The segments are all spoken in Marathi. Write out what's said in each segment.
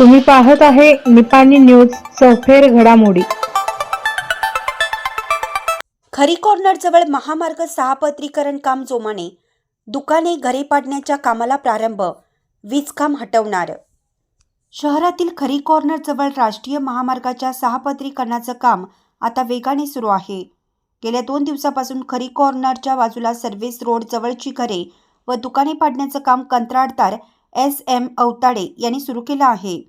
तुम्ही पाहत आहे निपाणी न्यूज सफेर घडामोडी. खरी कॉर्नरजवळ महामार्ग सहापत्रीकरण काम जोमाने दुकाने घरे पाडण्याच्या कामाला प्रारंभ वीज काम हटवणार. शहरातील खरी कॉर्नरजवळ राष्ट्रीय महामार्गाच्या सहापत्रीकरणाचं काम आता वेगाने सुरू आहे. गेल्या दोन दिवसापासून खरी कॉर्नरच्या बाजूला सर्व्हिस रोड जवळची घरे व दुकाने पाडण्याचं काम कंत्राटदार एस एम अवताडे यांनी सुरू केलं आहे.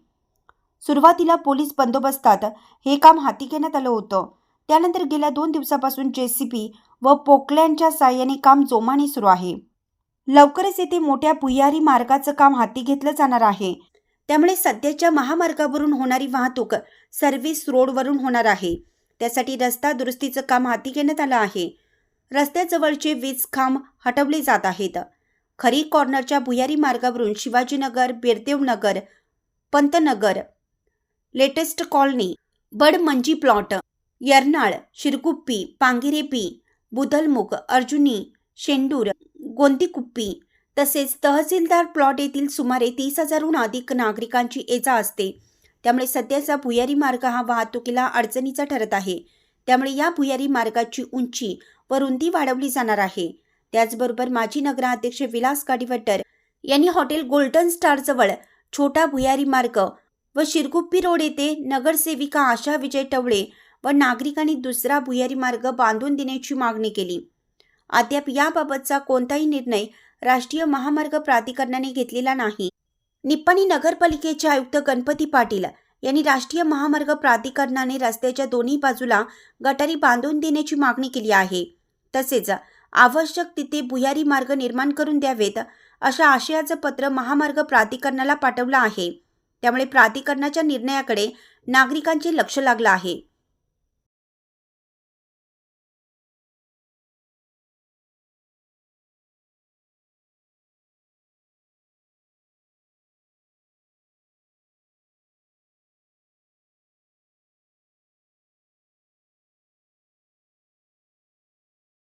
सुरुवातीला पोलीस बंदोबस्तात हे काम हाती घेण्यात आलं होतं. त्यानंतर गेल्या दोन दिवसापासून जेसीबी व पोकलँडच्या साह्याने काम जोमाने सुरू आहे. लवकरच येथे मोठ्या भुयारी मार्गाचं काम हाती घेतलं जाणार आहे. त्यामुळे सध्याच्या महामार्गावरून होणारी वाहतूक सर्व्हिस रोडवरून होणार आहे. त्यासाठी रस्ता दुरुस्तीचं काम हाती घेण्यात आलं आहे. रस्त्याजवळचे वीज खांब हटवले जात आहेत. खरी कॉर्नरच्या भुयारी मार्गावरून शिवाजीनगर बिरदेवनगर पंतनगर लेटेस्ट कॉलनी बड मंजी प्लॉट यरनाळ शिरकुप्पी पांगिरेपी बुधलमुख अर्जुनी शेंडूर गोंदीकुप्पी तसेच तहसीलदार प्लॉट येथील सुमारे तीस हजारहून अधिक नागरिकांची एजा असते. त्यामुळे सध्याचा भुयारी मार्ग हा वाहतुकीला अडचणीचा ठरत आहे. त्यामुळे या भुयारी मार्गाची उंची व रुंदी वाढवली जाणार आहे. त्याचबरोबर माजी नगराध्यक्ष विलास काडीवट्टर यांनी हॉटेल गोल्डन स्टारजवळ छोटा भुयारी मार्ग व शिरगुप्पी रोड येथे नगरसेविका आशा विजय टवळे व नागरिकांनी दुसरा भुयारी मार्ग बांधून देण्याची मागणी केली. अद्याप याबाबतचा कोणताही निर्णय राष्ट्रीय महामार्ग प्राधिकरणाने घेतलेला नाही. निप्पाणी नगरपालिकेचे आयुक्त गणपती पाटील यांनी राष्ट्रीय महामार्ग प्राधिकरणाने रस्त्याच्या दोन्ही बाजूला गटारी बांधून देण्याची मागणी केली आहे. तसेच आवश्यक तिथे भुयारी मार्ग निर्माण करून द्यावेत अशा आशयाचं पत्र महामार्ग प्राधिकरणाला पाठवलं आहे. त्यामुळे प्राधिकरणाच्या निर्णयाकडे नागरिकांचे लक्ष लागलं आहे.